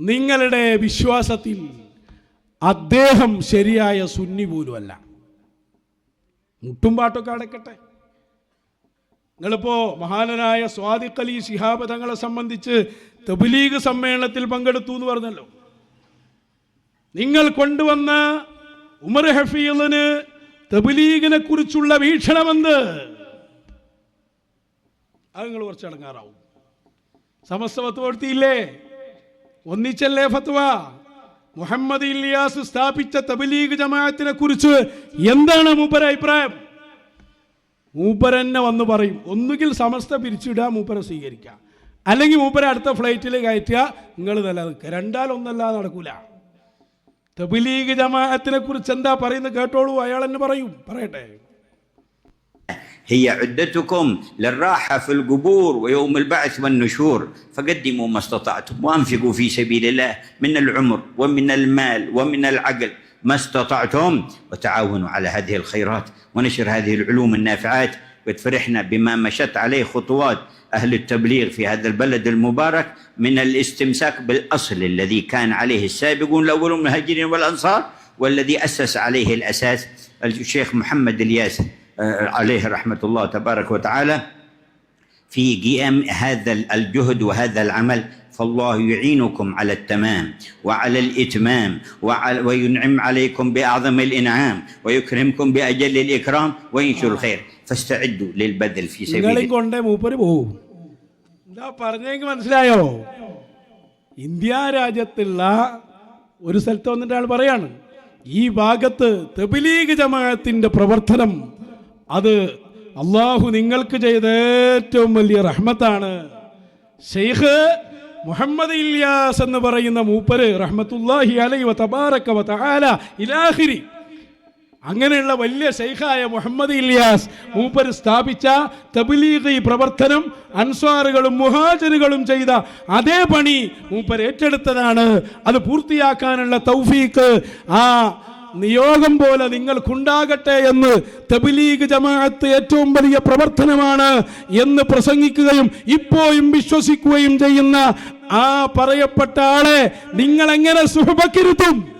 നിങ്ങളുടെ വിശ്വാസത്തിൽ അദ്ദേഹം ശരിയായ സുന്നി പോലുമല്ല. മുട്ടും പാട്ടൊക്കെ അടക്കട്ടെ. നിങ്ങളിപ്പോ മഹാനനായ സ്വാദിഖ് അലി ശിഹാബ് തങ്ങളെ സംബന്ധിച്ച് തബ്ലീഗ് സമ്മേളനത്തിൽ പങ്കെടുത്തു എന്ന് പറഞ്ഞല്ലോ. നിങ്ങൾ കൊണ്ടുവന്ന ഉമർ ഹഫീലിന് തബ്ലീഗിനെ കുറിച്ചുള്ള വീക്ഷണമെന്ത്? അത് നിങ്ങൾ കുറച്ച് അടങ്ങാറാവും ഒന്നിച്ചല്ലേ ഫത്വ? മുഹമ്മദ് ഇല്ലിയാസ് സ്ഥാപിച്ച തബലീഗ് ജമാഅത്തിനെ കുറിച്ച് എന്താണ് മൂപ്പര അഭിപ്രായം? മൂപ്പരെന്നെ വന്ന് പറയും ഒന്നുകിൽ സമസ്ത പിരിച്ചിടുക മൂപ്പര സ്വീകരിക്കുക. അല്ലെങ്കിൽ മൂപ്പര അടുത്ത ഫ്ലൈറ്റിൽ കയറ്റുക നിങ്ങൾ നിലനിൽക്കുക. രണ്ടാലൊന്നല്ല നടക്കൂല. തബ്ലീഗ് ജമാഅത്തിനെ കുറിച്ച് എന്താ പറയുന്നത് കേട്ടോളൂ അയാൾ എന്നെ പറയും. പറയട്ടെ. هي عدتكم للراحة في القبور ويوم البعث والنشور. فقدموا ما استطعتم وأنفقوا في سبيل الله من العمر ومن المال ومن العقل ما استطعتم. وتعاونوا على هذه الخيرات ونشر هذه العلوم النافعات. قد فرحنا بما مشت عليه خطوات أهل التبليغ في هذا البلد المبارك من الاستمساك بالأصل الذي كان عليه السابقون الأول من المهاجرين والأنصار والذي أسس عليه الأساس الشيخ محمد الياس آه، عليه رحمة الله تبارك وتعالى في قيام هذا الجهد وهذا العمل فالله يعينكم على التمام وعلى الإتمام وعلى وينعم عليكم بأعظم الإنعام ويكرمكم بأجل الإكرام وينشر الخير فاستعدوا للبذل في سبيل നിങ്ങളെയും കൊണ്ടേ മൂപ്പര് പോവും എന്താ പറഞ്ഞെങ്കിൽ മനസ്സിലായോ ഇന്ത്യ രാജ്യത്തുള്ള ഒരു സ്ഥലത്ത് വന്നിട്ട് ആൾ പറയാണ് ഈ ഭാഗത്ത് തബിലീഗ് ജമാഅത്തിന്റെ പ്രവർത്തനം അത് അള്ളാഹു നിങ്ങൾക്ക് ചെയ്ത ഏറ്റവും വലിയ റഹ്മത്താണ്. ഷെയ്ഖ് മുഹമ്മദ് ഇല്യാസ് എന്ന് പറയുന്ന മൂപ്പര് റഹ്മത്തുല്ലാഹി ഇലാഹിരി. അങ്ങനെയുള്ള വലിയ ഷെയ്ഖായ മുഹമ്മദ് ഇല്യാസ് മൂപ്പർ സ്ഥാപിച്ച തബ്ലീഗി പ്രവർത്തനം അൻസ്വാറുകളും മുഹാജറുകളും ചെയ്ത അതേ പണി മൂപ്പർ ഏറ്റെടുത്തതാണ്. അത് പൂർത്തിയാക്കാനുള്ള തൗഫീക്ക് ആ നിയോഗം പോലെ നിങ്ങൾക്കുണ്ടാകട്ടെ എന്ന് തബിലീഗ് ജമാഅത്ത് ഏറ്റവും വലിയ പ്രവർത്തനമാണ് എന്ന് പ്രസംഗിക്കുകയും ഇപ്പോഴും വിശ്വസിക്കുകയും ചെയ്യുന്ന ആ പറയപ്പെട്ട ആളെ നിങ്ങൾ എങ്ങനെ സുഹബക്കിരുത്തും?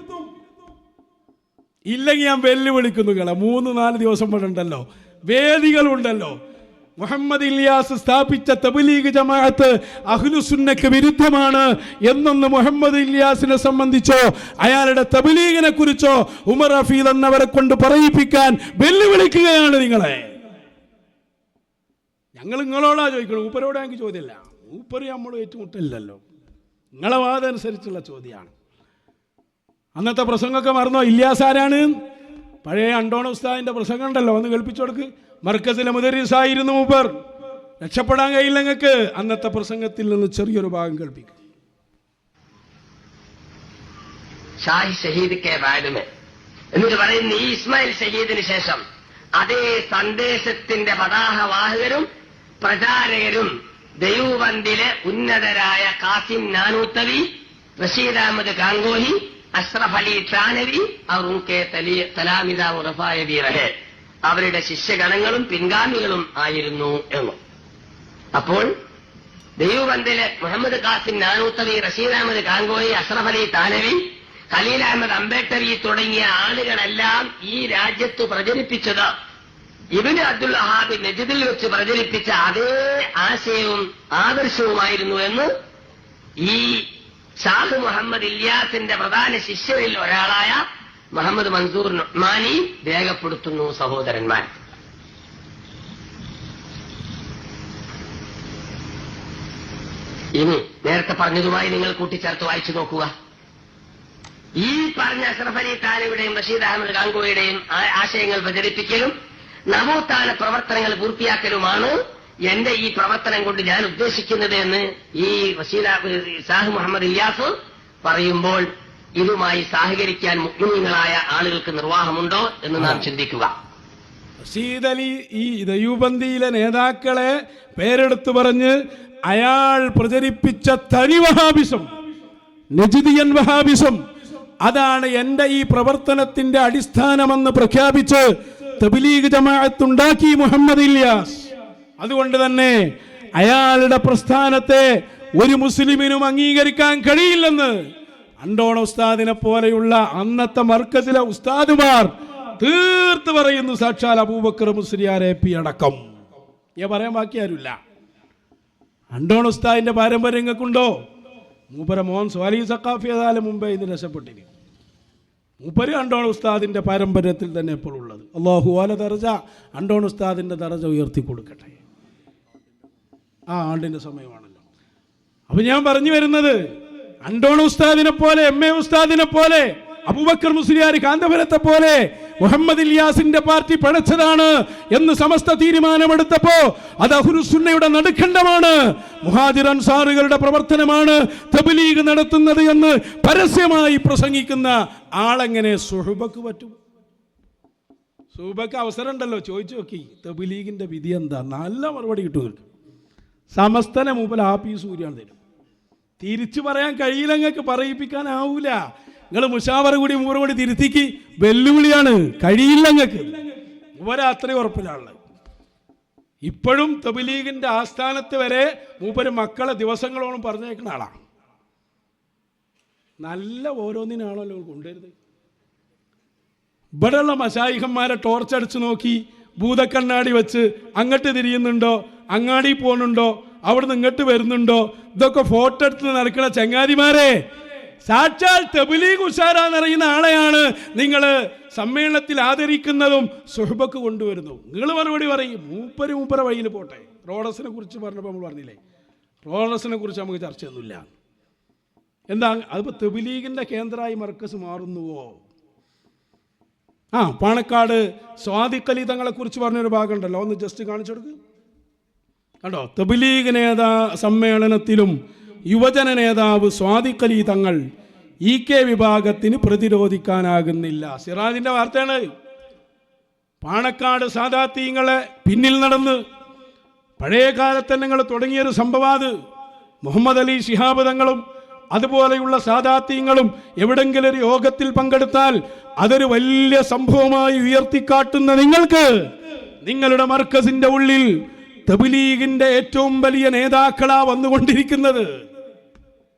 ഇല്ലെങ്കിൽ ഞാൻ വെല്ലുവിളിക്കുന്നു നിങ്ങളെ മൂന്ന് നാല് ദിവസം പോലെ ഉണ്ടല്ലോ. വേദികളുണ്ടല്ലോ. മുഹമ്മദ് ഇലിയാസ് സ്ഥാപിച്ച തബ്ലീഗ് ജമാഅത്ത് അഹ്ലുസുന്നക്ക് വിരുദ്ധമാണ് എന്നൊന്ന് മുഹമ്മദ് ഇലിയാസിനെ സംബന്ധിച്ചോ അയാളുടെ തബലീഗിനെ കുറിച്ചോ ഉമർ റഫീൽ എന്നവരെ കൊണ്ട് പറയിപ്പിക്കാൻ വെല്ലുവിളിക്കുകയാണ് നിങ്ങളെ. ഞങ്ങൾ നിങ്ങളോടാ ചോദിക്കണം മൂപ്പരോട് ഞങ്ങൾക്ക് ചോദ്യമില്ല. ഊപ്പർ നമ്മൾ ഏറ്റുമുട്ടില്ലല്ലോ നിങ്ങളെ വാദം അനുസരിച്ചുള്ള ചോദ്യമാണ്. അന്നത്തെ പ്രസംഗമൊക്കെ മറന്നോ? ഇല്യാസ് ആരാണ്? പഴയ അണ്ടോണ ഉസ്താദിന്റെ പ്രസംഗം ഉണ്ടല്ലോ ഒന്ന് കേൾപ്പിച്ചു കൊടുക്ക്. മർക്കസിലെ മുദരീസായിരുന്നു മൂപ്പർ. രക്ഷപ്പെടാൻ കഴിയില്ല നിങ്ങൾക്ക്. അന്നത്തെ പ്രസംഗത്തിൽ നിന്ന് ചെറിയൊരു ഭാഗം കേൾപ്പിക്കും. ഷാഹി ഷഹീദ് എന്നിട്ട് പറയുന്ന ഈ ഇസ്മായിൽ ഷഹീദിന് ശേഷം അതേ സന്ദേശത്തിന്റെ പതാകവാഹകരും പ്രചാരകരും ദൈവന്തിലെ ഉന്നതരായ കാസിം നാനൂത്തവി റഷീദ് അഹമ്മദ് ഗാംഗോഹി അഷ്റഫ് അലി ഖാനവി അവർ ഉൻകെ തലാമിതാവ് റഫായബി വീറഹെ അവരുടെ ശിഷ്യഗണങ്ങളും പിൻഗാമികളും ആയിരുന്നു എന്ന്. അപ്പോൾ ദൈവബന്ധിലെ മുഹമ്മദ് ഖാസിം നാനൂത്തവി റഷീദ് അഹമ്മദ് ഗാംഗോയി അഷ്റഫ് അലി താനവി ഖലീൽ അഹമ്മദ് അംബേദ്കർ തുടങ്ങിയ ആളുകളെല്ലാം ഈ രാജ്യത്ത് പ്രചരിപ്പിച്ചത്. ഇബിന് അബ്ദുൽ അഹാബി നജിദിൽ വെച്ച് പ്രചരിപ്പിച്ച അതേ ആശയവും ആദർശവുമായിരുന്നു എന്ന് ഈ ഷാഹ് മുഹമ്മദ് ഇല്യാസിന്റെ പ്രധാന ശിഷ്യരിൽ ഒരാളായ മുഹമ്മദ് മൻസൂർ മാനി രേഖപ്പെടുത്തുന്നു സഹോദരന്മാർ. ഇനി നേരത്തെ പറഞ്ഞതുമായി നിങ്ങൾ കൂട്ടിച്ചേർത്ത് വായിച്ചു നോക്കുക. ഈ പറഞ്ഞ അഷ്റഫ് അലി താനയുടെയും റഷീദ് അഹമ്മദ് ഗാംഗോയുടെയും ആ- ആശയങ്ങൾ പ്രചരിപ്പിക്കലും നവോത്ഥാന പ്രവർത്തനങ്ങൾ പൂർത്തിയാക്കലുമാണ് എന്റെ ഈ പ്രവർത്തനം കൊണ്ട് ഞാൻ ഉദ്ദേശിക്കുന്നത് എന്ന് ഈ വസീല സാഹ് മുഹമ്മദ് ഇല്ലാസ് പറയുമ്പോൾ ഇതുമായി സഹകരിക്കാൻ മുഖ്യങ്ങളായ ആളുകൾക്ക് നിർവാഹമുണ്ടോ എന്ന് നാം ചിന്തിക്കുക. സീതലി അലി ഈ ദയൂബന്ദിയിലെ നേതാക്കളെ പേരെടുത്ത് പറഞ്ഞ് അയാൾ പ്രചരിപ്പിച്ച തനി വഹാബിസം നജിദിയൻ വഹാബിസം അതാണ് എന്റെ ഈ പ്രവർത്തനത്തിന്റെ അടിസ്ഥാനമെന്ന് പ്രഖ്യാപിച്ച് തബിലീഗ് ജമാഅത്ത് ഉണ്ടാക്കി മുഹമ്മദ് ഇല്യാസ്. അതുകൊണ്ട് തന്നെ അയാളുടെ പ്രസ്ഥാനത്തെ ഒരു മുസ്ലിമിനും അംഗീകരിക്കാൻ കഴിയില്ലെന്ന് അണ്ടോണ ഉസ്താദിനെ പോലെയുള്ള അന്നത്തെ മർക്കസിലെ ഉസ്താദുമാർ തീർത്ത് പറയുന്നു സാക്ഷാൽ അബൂബക്കർ മുസ്ലിയാരെ പി അടക്കം. ഞാൻ പറയാൻ ബാക്കി ആരുമില്ല. ഉസ്താദിന്റെ പാരമ്പര്യം നിങ്ങൾക്കുണ്ടോ? മൂപ്പര മോൻ സ്വാലി സക്കാഫി ഏതായാലും മുമ്പേ ഇന്ന് രക്ഷപ്പെട്ടിരിക്കും. മൂപ്പര് അണ്ടോണ ഉസ്താദിന്റെ പാരമ്പര്യത്തിൽ തന്നെ ഇപ്പോൾ ഉള്ളത്. അള്ളാഹു അല ദർജ അണ്ടോൺ ഉസ്താദിന്റെ ദർജ ഉയർത്തി കൊടുക്കട്ടെ ആ ആണ്ടിന്റെ സമയമാണല്ലോ. അപ്പൊ ഞാൻ പറഞ്ഞു വരുന്നത് അണ്ടോൺ ഉസ്താദിനെ പോലെ എം എ ഉസ്താദിനെ പോലെ അബുബക്കർ മുസ്ലിയാർ കാന്തപുരത്തെ പോലെ മുഹമ്മദ് ഇല്യാസിന്റെ പാർട്ടി പഴച്ചതാണ് എന്ന് സമസ്ത തീരുമാനമെടുത്തപ്പോ അത് അഹുരുസുന്നയുടെ നടുഖണ്ഡമാണ് മുഹാജിർ അൻസാറുകളുടെ പ്രവർത്തനമാണ് തബ്ലീഗ് നടത്തുന്നത് എന്ന് പരസ്യമായി പ്രസംഗിക്കുന്ന ആളെങ്ങനെ സുഹബക്ക് പറ്റും? സുഹബക്ക് അവസരം ഉണ്ടല്ലോ ചോദിച്ചു നോക്കി. തബലീഗിന്റെ വിധി എന്താ? നല്ല മറുപടി കിട്ടും നിങ്ങൾക്ക് സമസ്തനെ മൂപ്പൽ ഹാപ്പി സൂര്യാണ് തരും. തിരിച്ചു പറയാൻ കഴിയില്ല നിങ്ങൾക്ക് പറയിപ്പിക്കാനാവൂല നിങ്ങൾ മുഷാവർ കൂടി മൂറ് കൂടി തിരുത്തിക്ക് വെല്ലുവിളിയാണ്. കഴിയില്ല നിങ്ങൾക്ക് മൂപ്പര അത്രയും ഉറപ്പിലാണുള്ളത്. ഇപ്പോഴും തബിലീഗിന്റെ ആസ്ഥാനത്ത് വരെ മൂപ്പര് മക്കളെ ദിവസങ്ങളോളം പറഞ്ഞേക്കുന്ന ആളാണ് നല്ല ഓരോന്നിനാണല്ലോ കൊണ്ടുവരുന്നത്. ഇവിടെയുള്ള മശായിഹന്മാരെ ടോർച്ചടിച്ച് നോക്കി ഭൂതക്കണ്ണാടി വെച്ച് അങ്ങോട്ട് തിരിയുന്നുണ്ടോ? അങ്ങാടി പോകുന്നുണ്ടോ അവിടുന്ന് ഇങ്ങോട്ട് വരുന്നുണ്ടോ? ഇതൊക്കെ ഫോട്ടോ എടുത്ത് നടക്കുന്ന ചങ്ങാതിമാരെ. സാക്ഷാൽ തെബിലീഗ് ഉഷാറാന്നറിയുന്ന ആളെയാണ് നിങ്ങൾ സമ്മേളനത്തിൽ ആദരിക്കുന്നതും സുഹബക്ക് കൊണ്ടുവരുന്നു നിങ്ങൾ മറുപടി പറയും മൂപ്പര് മൂപ്പര വഴിയിൽ പോട്ടെ. റോഡസിനെ കുറിച്ച് പറഞ്ഞപ്പോൾ നമ്മൾ പറഞ്ഞില്ലേ? റോഡസിനെ കുറിച്ച് നമുക്ക് ചർച്ചയൊന്നുമില്ല. എന്താ അതിപ്പോൾ തെബിലീഗിന്റെ കേന്ദ്രമായി മർക്കസ് മാറുന്നുവോ? ആ പാണക്കാട് സ്വാദിഖലി തങ്ങളെക്കുറിച്ച് പറഞ്ഞൊരു ഭാഗമുണ്ടല്ലോ. ഒന്ന് ജസ്റ്റ് കാണിച്ചു കൊടുക്ക്. കണ്ടോ? തബ്ലീഗ് നേതാ സമ്മേളനത്തിലും യുവജന നേതാവ് സ്വാദിഖലി തങ്ങൾ ഇ കെ വിഭാഗത്തിന് പ്രതിരോധിക്കാനാകുന്നില്ല. സിറാജിന്റെ വാർത്തയാണ് പാണക്കാട് സാദാത്തീങ്ങളെ പിന്നിൽ നടന്ന് പഴയ കാലത്ത് നിങ്ങൾ തുടങ്ങിയൊരു സംഭവാത്. മുഹമ്മദ് അലി ശിഹാബ് തങ്ങളും അതുപോലെയുള്ള സാദാത്യങ്ങളും എവിടെങ്കിലും ഒരു യോഗത്തിൽ പങ്കെടുത്താൽ അതൊരു വലിയ സംഭവമായി ഉയർത്തിക്കാട്ടുന്ന നിങ്ങൾക്ക് നിങ്ങളുടെ മർക്കസിന്റെ ഉള്ളിൽ തബ്ലീഗിന്റെ ഏറ്റവും വലിയ നേതാക്കളാ വന്നുകൊണ്ടിരിക്കുന്നത്.